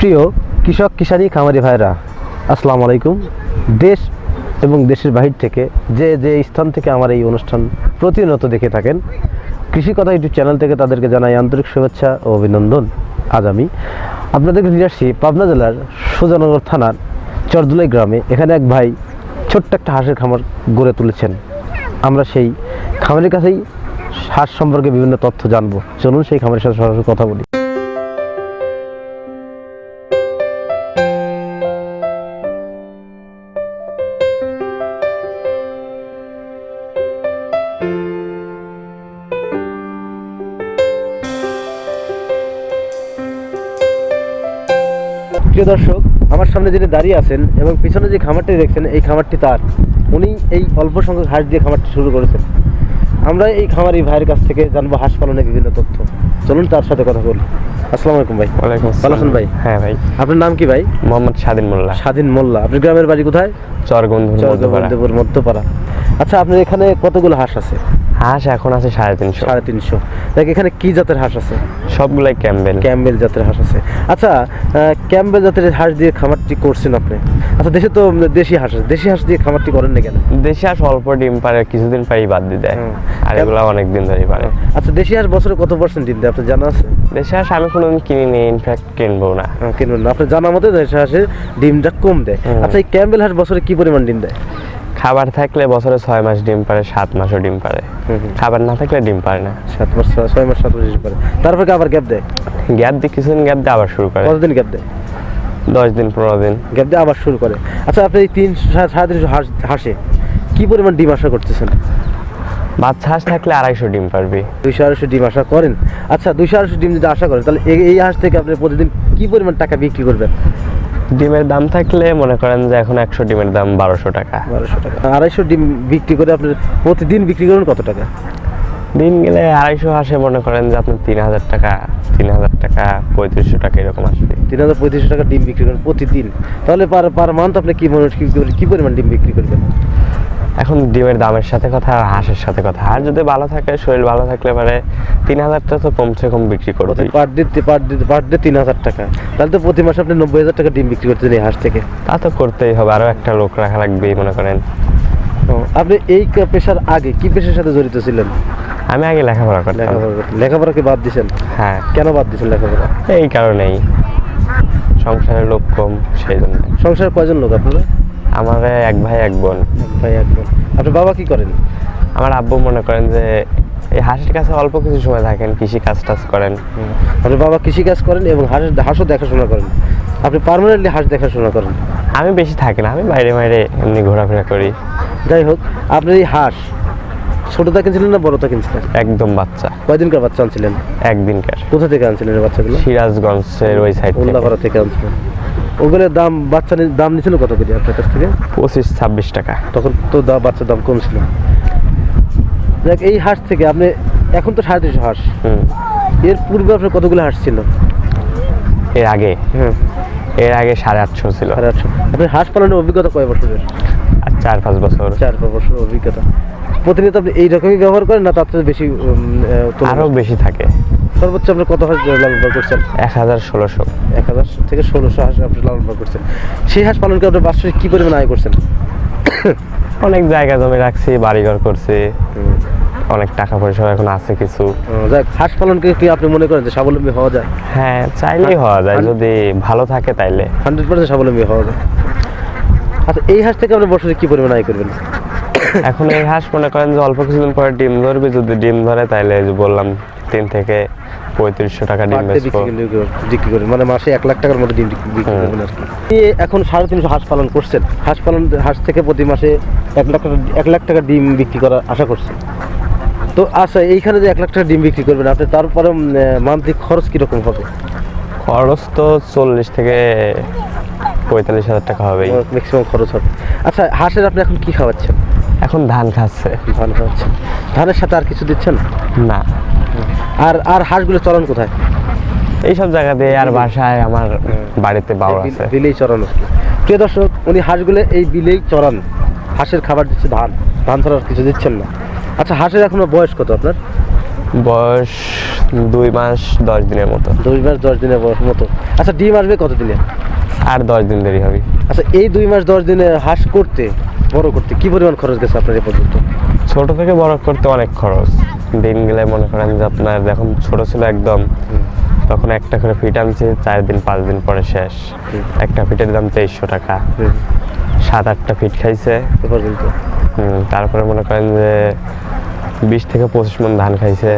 প্রিয় কৃষক কিষানি খামারি ভাইরা আসসালামু আলাইকুম। দেশ এবং দেশের বাহির থেকে যে যে স্থান থেকে আমার এই অনুষ্ঠান প্রতিনিয়ত দেখে থাকেন, কৃষি কথা ইউটিউব চ্যানেল থেকে তাদেরকে জানাই আন্তরিক শুভেচ্ছা ও অভিনন্দন। আজ আমি আপনাদেরকে নিয়ে আসছি পাবনা জেলার সুজানগর থানার চরদুলাই গ্রামে। এখানে এক ভাই ছোট্ট একটা হাঁসের খামার গড়ে তুলেছেন। আমরা সেই খামারের কাছেই হাঁস সম্পর্কে বিভিন্ন তথ্য জানব। চলুন সেই খামারের সাথে সরাসরি কথা বলি। প্রিয় দর্শক আমার সামনে যিনি দাঁড়িয়ে আছেন এবং পিছনে যে খামারটি দেখছেন এই খামারটি তার। উনি এই অল্প সংখ্যক হাঁস দিয়ে খামারটি শুরু করেছেন। আমরা এই খামারি ভাইয়ের কাছ থেকে জানব হাঁস পালনের বিভিন্ন তথ্য। চলুন তার সাথে কথা বলি। আসসালামু আলাইকুম ভাই। ওয়ালাইকুম আছেন ভাই? হ্যাঁ ভাই। আপনার নাম কি ভাই? মোহাম্মদ স্বাধীন মোল্লা। স্বাধীন মোল্লা। আপনার গ্রামের বাড়ি কোথায়? চরগন্ধ মধ্যপাড়া। মধ্যপাড়া। আচ্ছা আপনার এখানে কতগুলো হাঁস আছে? হাঁস এখন আছে সাড়ে তিনশো। সাড়ে তিনশো। দেখ এখানে কি জাতের হাঁস আছে? সবগুলাই ক্যাম্বেল। ক্যাম্বেল জাতের হাঁস আছে। আচ্ছা ক্যাম্বেল জাতের হাঁস দিয়ে খামারটি করছেন আপনি? আচ্ছা দেশে তো দেশি হাঁস আছে। দেশি হাঁস দিয়ে খামারটি করেন না কেন? দেশি হাঁস অল্প ডিম পারে কিছুদিন পারি বাদ দিয়ে দেয়। আর এগুলা অনেক দিন ধরে পারে। আচ্ছা দেশি হাঁস বছরে কত পার্সেন্ট ডিম দেয়? আপনার জানা আছে? দেশি হাঁস আমি কোনোদিন কিনিনি ইনফ্যাক্ট কিনবো না। কিনবো না। আপনার জানা মতে দেশি হাঁসের ডিমটা কম দেয়। আচ্ছা এই ক্যাম্বেল হাঁস বছরে কি পরিমাণ ডিম দেয়? খাবার থাকলে বছরে ছয় মাস ডিম পারে সাত মাসও ডিম পারে খাবার না থাকলে ডিম পারে না। সাত মাস ছয় মাস সাত মাস পরে তারপরে আবার গ্যাপ দেয়? গ্যাপ দিয়ে কিছুদিন গ্যাপ দিয়ে আবার শুরু করে। কতদিন গ্যাপ দেয়? দশ দিন পনেরো দিন। গ্যাপ দিয়ে আবার শুরু করে। আচ্ছা আপনি এই তিন সাড়ে সাড়ে তিনশো হাঁস কি পরিমাণ ডিম আশা করতেছেন? বাচ্চা হাঁস থাকলে আড়াইশো ডিম পারবে। দুইশো আড়াইশো ডিম আশা করেন? আচ্ছা দুইশো আড়াইশো ডিম যদি আশা করেন তাহলে এই হাঁস থেকে আপনি প্রতিদিন কি পরিমাণ টাকা বিক্রি করবেন? ডিমের দাম থাকলে মনে করেন যে এখন একশো ডিমের দাম বারোশো টাকা। বারোশো টাকা। আড়াইশো ডিম বিক্রি করে আপনি প্রতিদিন বিক্রি করেন কত টাকা? দিন গেলে আড়াইশো আসে মনে করেন যে আপনার তিন হাজার টাকা তিন হাজার টাকা পঁয়ত্রিশশো টাকা এরকম আসবে। তিন হাজার পঁয়ত্রিশশো টাকা ডিম বিক্রি করেন প্রতিদিন। তাহলে পার পার মান্থ আপনি কি মনে কি পরিমাণ ডিম বিক্রি করবেন? এখন ডিমের দামের সাথে কথা আর হাঁসের সাথে কথা। হাঁস যদি ভালো থাকে শরীর ভালো থাকলে পারে তিন হাজারটা তো কমসে কম বিক্রি করবে per day per day per day তিন হাজার টাকা। তাহলে তো প্রতি মাসে আপনি নব্বই হাজার টাকা ডিম বিক্রি করতেন এই হাঁস থেকে। তা তো করতেই হবে আরও একটা লোক রাখা লাগবে মনে করেন। আপনি এই পেশার আগে কি পেশার সাথে জড়িত ছিলেন? আমি আগে লেখাপড়া করতাম। লেখাপড়া। লেখাপড়া কি বাদ দিয়েছেন হ্যাঁ। কেন বাদ দিয়েছেন লেখাপড়া? এই কারণেই। সংসারের লোক কম সেই জন্য। সংসার কয়জন লোক আপনারা? আমার এক ভাই এক বোন। এক ভাই একজন আপনার বাবা কি করেন? আমার আব্বু মনে করেন যে এই হাঁসের কাছে অল্প কিছু সময় থাকেন কৃষি কাজ টাজ করেন। আপনার বাবা কৃষি কাজ করেন এবং হাঁস হাঁসও দেখাশোনা করেন। আপনি পার্মানেন্টলি হাঁস দেখাশোনা করেন? আমি বেশি থাকি না আমি বাইরে বাইরে এমনি ঘোরাফেরা করি। যাই হোক আপনার এই হাঁস ছোটটা কিনছিলেন না বড়টা কিনছিলেন? একদম বাচ্চা। কয়দিনকার বাচ্চা আনছিলেন? একদিনকার। কোথা থেকে আনছিলেন বাচ্চাগুলো? সিরাজগঞ্জের ওই সাইড উল্লাপাড়া থেকে আনছিলেন। ওগুলোর দাম বাচ্চা দাম নিছিল কত করে আপনার কাছ থেকে? পঁচিশ ছাব্বিশ টাকা। তখন তো দা- বাচ্চার দাম কম ছিল। দেখ এই হাঁস থেকে আপনি এখন তো সাড়ে তিনশো হাঁস। এর পূর্বে আপনার কতগুলো হাঁস ছিল? এর আগে? হ্যাঁ এর আগে সাড়ে আটশো ছিল। সাড়ে আটশো। আপনি হাঁস পালনের অভিজ্ঞতা কয় বছরের? চার পাঁচ বছর। চার পাঁচ বছরের অভিজ্ঞতা। প্রতিনিয়ত আপনি এই রকমই ব্যবহার করেন না তার থেকে বেশি আরও বেশি থাকে। সর্বোচ্চ আপনি কত হাঁস লালন পালন করছেন? এক হাজার ষোলোশো। এক হাজার থেকে ষোলোশো হাঁস আপনি লালন পালন করছেন। সেই হাঁস পালনকে আপনি বাৎসরিক কী পরিমাণ আয় করছেন? অনেক জায়গা জমি রাখছি বাড়িঘর করছি। অনেক টাকা পয়সা এখন আছে কিছু। যাক হাঁস পালনকে কি আপনি মনে করেন যে স্বাবলম্বী হওয়া যায়? হ্যাঁ চাইলেই হওয়া যায় যদি ভালো থাকে তাইলে। হান্ড্রেড পার্সেন্ট স্বাবলম্বী হওয়া যায়। আচ্ছা এই হাঁস থেকে আপনি বছরে কি পরিমাণ আয় করবেন? এখন এই হাঁস মনে করেন যে অল্প কিছুদিন পরে ডিম ধরবে যদি ডিম ধরে তাইলে বললাম তিন থেকে পঁয়ত্রিশশো টাকা ডিম বিক্রি করবেন মানে মাসে এক লাখ টাকার মতো ডিম বিক্রি করবেন আর কি। এখন সাড়ে তিনশো হাঁস পালন করছেন। হাঁস পালন হাঁস থেকে প্রতি মাসে এক লাখ টাকা এক লাখ টাকা ডিম বিক্রি করার আশা করছেন। তো আচ্ছা এইখানে যে এক লাখ টাকা ডিম বিক্রি করবেন আপনি তারপরে মান্থলি খরচ কীরকম হবে? খরচ তো চল্লিশ থেকে পঁয়তাল্লিশ হাজার টাকা হবে ম্যাক্সিমাম খরচ হবে। আচ্ছা হাঁসের আপনি এখন কি খাওয়াচ্ছেন? এখন ধান খাচ্ছে। ধান খাওয়াচ্ছেন। ধানের সাথে আর কিছু দিচ্ছেন? না। আর আর হাঁসগুলো চলন কোথায়? এইসব জায়গা দিয়ে আর বাসায় আমার বাড়িতে বাবা আছে বিল- বিলেই চড়ানো প্রিয় দর্শক উনি হাঁসগুলো এই বিলেই চড়ান হাঁসের খাবার দিচ্ছে ধান। ধান ছাড়া কিছু দিচ্ছেন না। আচ্ছা হাঁসের এখনও বয়স কত আপনার? বয়স দুই মাস দশ দিনের মতো। দুই মাস দশ দিনের বয়স মতো। আচ্ছা ডিম আসবে কত দিনে? আর দশ দিন দেরি হবে। আচ্ছা এই দুই মাস দশ দিনে হাঁস করতে বড় করতে কি পরিমাণ খরচ গেছে আপনার এ পর্যন্ত? ছোট থেকে বড় করতে অনেক খরচ। দিন গেলে মনে করেন যে আপনার যখন ছোট ছিল একদম তখন একটা করে ফিট আনছি চার দিন পাঁচ দিন পরে শেষ। একটা ফিটের দাম তেইশশো টাকা। সাত আটটা ফিট খাইছে। তারপরে মনে করেন যে বিশ থেকে পঁচিশ মন ধান খাইছে।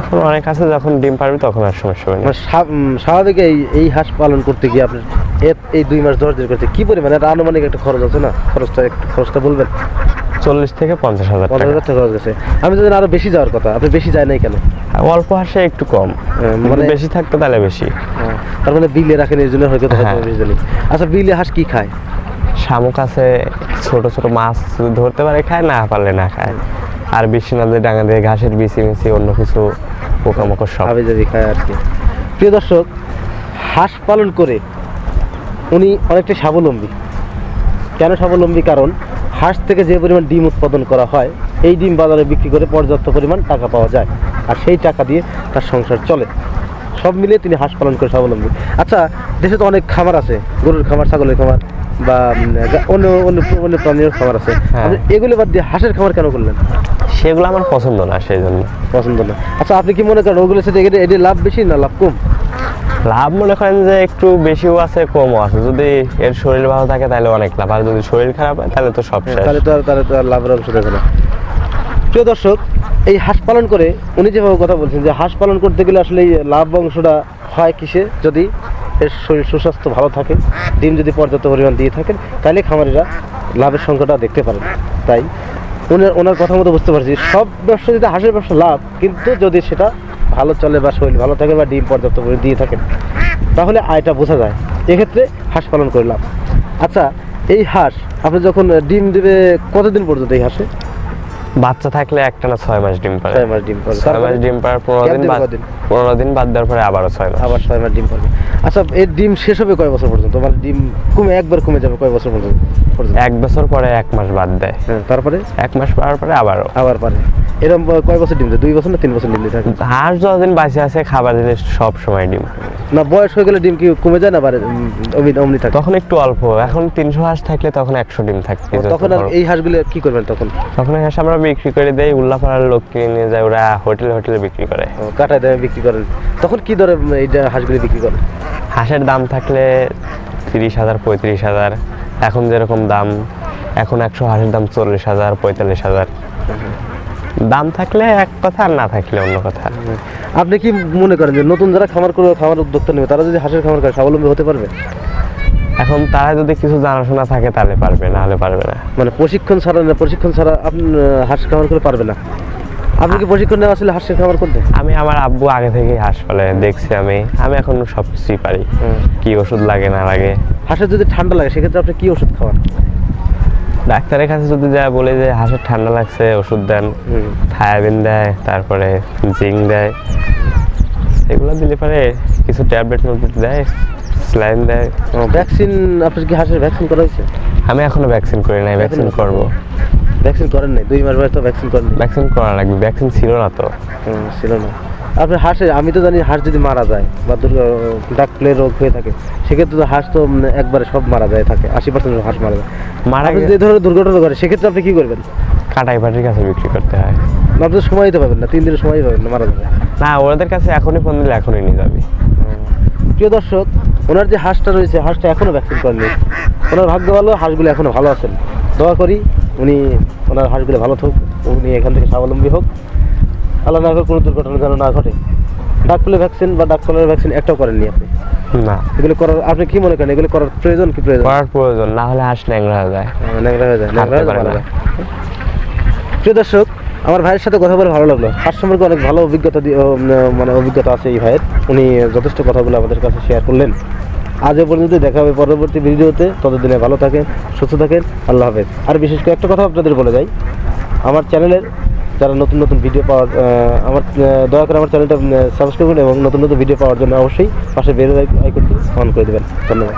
এখন অনেক আছে যখন ডিম পারবে তখন আর সমস্যা হবে না। মানে স্বাভাবিক এই এই হাঁস পালন করতে গিয়ে আপনার এই দুই মাস দশ দিন করতে কি পরিমাণ আনুমানিক একটা খরচ আছে না? খরচটা একটু খরচটা বলবেন? চল্লিশ থেকে পঞ্চাশ হাজার পঞ্চাশ হাজার টাকা গেছে। আমি যদি আরও বেশি যাওয়ার কথা আপনি বেশি যায় নাই কেন? অল্প হাসে একটু কম। মানে- মানে বেশি থাকতো তাহলে বেশি। হ্যাঁ, তার মানে বিলে রাখেন এই জন্য হয়তো হ্যাঁ। বেশি আচ্ছা বিলে হাঁস কি খায়? শামুক আছে ছোট ছোট মাছ যদি ধরতে পারে খায় না পারলে না খায়। আর বিশ্বনাথের ডাঙা দিয়ে ঘাসের বিচি মিচি অন্য কিছু পোকামাকড় সব। যাবি খায় আর কি। প্রিয় দর্শক হাঁস পালন করে উনি অনেকটা স্বাবলম্বী। কেন স্বাবলম্বী? কারণ হাঁস থেকে যে পরিমাণ ডিম উৎপাদন করা হয় এই ডিম বাজারে বিক্রি করে পর্যাপ্ত পরিমাণ টাকা পাওয়া যায় আর সেই টাকা দিয়ে তার সংসার চলে। সব মিলিয়ে তিনি হাঁস পালন করে স্বাবলম্বী। আচ্ছা দেশে তো অনেক খামার আছে গরুর খামার ছাগলের খামার বা অন্য অন্য অন্য প্রাণীর খামার আছে। হ্যাঁ। এগুলো বাদ দিয়ে হাঁসের খামার কেন করলেন? সেগুলো আমার পছন্দ না সেই জন্য। পছন্দ না। আচ্ছা আপনি কি মনে করেন ওগুলোর সাথে এটা এটি লাভ বেশি না লাভ কম? লাভ মনে করেন যে একটু বেশিও আছে কমও আছে। যদি এর শরীর ভালো থাকে তাহলে অনেক লাভ। আর যদি শরীর খারাপ হয় তাহলে তো সব শেষ। তাহলে তো আর তাহলে তো আর লাভের অংশ দেখে না। প্রিয় দর্শক এই হাঁস পালন করে উনি যেভাবে কথা বলছেন যে হাঁস পালন করতে গেলে আসলে এই লাভ অংশটা হয় কিসে? যদি এর শরীর সুস্বাস্থ্য ভালো থাকে ডিম যদি পর্যাপ্ত পরিমাণ দিয়ে থাকেন তাহলে খামারিরা লাভের সংখ্যাটা দেখতে পারেন। তাই ওনার ওনার কথা মতো বুঝতে পারছি সব ব্যবসা যদি হাঁসের ব্যবসা লাভ কিন্তু যদি সেটা ভালো চলে বা শরীর ভালো থাকে বা ডিম পর্যাপ্ত পরিমাণ দিয়ে থাকেন, তাহলে আয়টা বোঝা যায়। এক্ষেত্রে হাঁস পালন করলাম। আচ্ছা এই হাঁস, আপনি যখন ডিম দেবে কতদিন পর্যন্ত এই হাঁসে? বাচ্চা থাকলে একটা না ছয় মাস ডিম পারে ছয় মাস ডিম পারবে ছয় মাস ডিম পারার পনেরো দিন বাদ পনেরো দিন বাদ দেওয়ার পরে আবারও ছয় মাস। আবার ছয় মাস ডিম পারবে আচ্ছা এর ডিম শেষ হবে কয় বছর পর্যন্ত? মানে ডিম কমে একবার কমে যাবে কয় বছর পর্যন্ত? এক বছর পরে এক মাস বাদ দেয়। হ্যাঁ তারপরে? এক মাস পাওয়ার পরে আবারও। আবার পারে। এরকম কয় বছর ডিম দেয়? দুই বছর না তিন বছর ডিম দিয়ে? থাকে হাঁস যতদিন বাঁচে আছে খাবার দিলে সব সময় ডিম না বয়স হয়ে গেলে ডিম কি কমে যায় না উম, অমনি থাকে? তখন একটু অল্প। এখন তিনশো হাঁস থাকলে তখন একশো ডিম থাকবে যত তখন আর। এই হাঁসগুলো কি করবেন তখন? তখন হাঁস আমরা বিক্রি করে দেই উল্লাপাড়ার লোক কিনে নিয়ে যায় ওরা হোটেলে হোটেলে বিক্রি করে। ও, কাটায় দামে বিক্রি করেন তখন কি দরে এইটা হাঁসগুলি বিক্রি করেন হাঁসের দাম থাকলে তিরিশ হাজার পঁয়ত্রিশ হাজার। এখন যেরকম দাম এখন একশো হাঁসের দাম চল্লিশ হাজার পঁয়তাল্লিশ হাজার। দাম থাকলে এক কথা আর না থাকলে অন্য কথা। আপনি কি মনে করেন যে নতুন যারা খামার করে খামার উদ্যোক্তা নেবে তারা যদি হাঁসের খামার করে স্বাবলম্বী হতে পারবে? এখন তারা যদি কিছু জানাশোনা থাকে তাহলে পারবে না হলে পারবে না। মানে প্রশিক্ষণ ছাড়া না প্রশিক্ষণ ছাড়া আপনি হাঁস খামার করে পারবে না। আপনি কি প্রশিক্ষণ নেওয়া আসলে হাঁসের খামার করতে? আমি আমার আব্বু আগে থেকেই হাঁস পালে দেখছি আমি। আমি এখন সব কিছুই পারি কি ওষুধ লাগে না লাগে। হাঁসের যদি ঠান্ডা লাগে সেক্ষেত্রে আপনি কি ওষুধ খাওয়ান? ডাক্তারের কাছে যদি যা বলে যে হাঁসের ঠান্ডা লাগছে ওষুধ দেন। থায়াবিন দেয় তারপরে জিঙ্ক দেয়। এগুলো দিলে পরে কিছু ট্যাবলেট ট্যাবলেট দেয় স্লাইন দেয়। ভ্যাকসিন আপনার কি হাঁসের ভ্যাকসিন করা হয়েছে? আমি এখনও ভ্যাকসিন করি নাই ভ্যাকসিন? করব। ভ্যাকসিন করেন নাই? দুই মাস বয়স তো ভ্যাকসিন করেন ভ্যাকসিন করা লাগবে ভ্যাকসিন ছিল না তো। ছিল না। আপনার হাঁসের আমি তো জানি হাঁস যদি মারা যায় বা ডাক প্লে রোগ হয়ে থাকে সেক্ষেত্রে তো হাঁস তো একবারে সব মারা যায় থাকে আশি পার্সেন্ট হাঁস মারা যায়। মারা আপনি গে- যে ধরনের দুর্ঘটনা করে সেক্ষেত্রে আপনি কি করবেন? কাটাই পাটির কাছে বিক্রি করতে হয়। আপনি তো সময় দিতে পারবেন না তিন দিনের সময় পাবেন না মারা যাবে। না ওদের কাছে এখনই ফোন দিলে এখনই নিয়ে যাবে। প্রিয় দর্শক ওনার যে হাঁসটা রয়েছে হাঁসটা এখনও ভ্যাকসিন করেননি ওনার ভাগ্য ভালো হাঁসগুলো এখনও ভালো আছেন। দোয়া করি উনি ওনার হাঁসগুলো ভালো থাকুক উনি এখান থেকে স্বাবলম্বী হোক। আল্লাহ না কোনো দুর্ঘটনা যেন না ঘটে। ডাককুলের ভ্যাকসিন বা ডাককুলের ভ্যাকসিন একটাও করেননি আপনি। না। এগুলো করার আপনি কি মনে করেন এগুলো করার প্রয়োজন কি প্রয়োজন? করার প্রয়োজন না হলে হাঁস ন্যাংরা হয়ে যায়। আহ, ন্যাংরা হয়ে যায় ন্যাংরা হয়ে। যায়। প্রিয় দর্শক আমার ভাইয়ের সাথে কথা বলে ভালো লাগল। হাঁস সম্পর্কে অনেক ভালো অভিজ্ঞতা মানে অভিজ্ঞতা আছে এই ভাইয়ের। উনি যথেষ্ট কথাগুলো আমাদের কাছে শেয়ার করলেন। আজ এ পর্যন্ত দেখা হবে পরবর্তী ভিডিওতে। ততদিনে ভালো থাকেন, সুস্থ থাকেন, আল্লাহ হাফেজ। আর বিশেষ করে একটা কথা আপনাদের বলে যাই। আমার চ্যানেলের যারা নতুন নতুন ভিডিও পাওয়ার আমার দয়া করে আমার চ্যানেলটা সাবস্ক্রাইব করুন এবং নতুন নতুন ভিডিও পাওয়ার জন্য অবশ্যই পাশে বের আইকনটি অন করে দেবেন। ধন্যবাদ।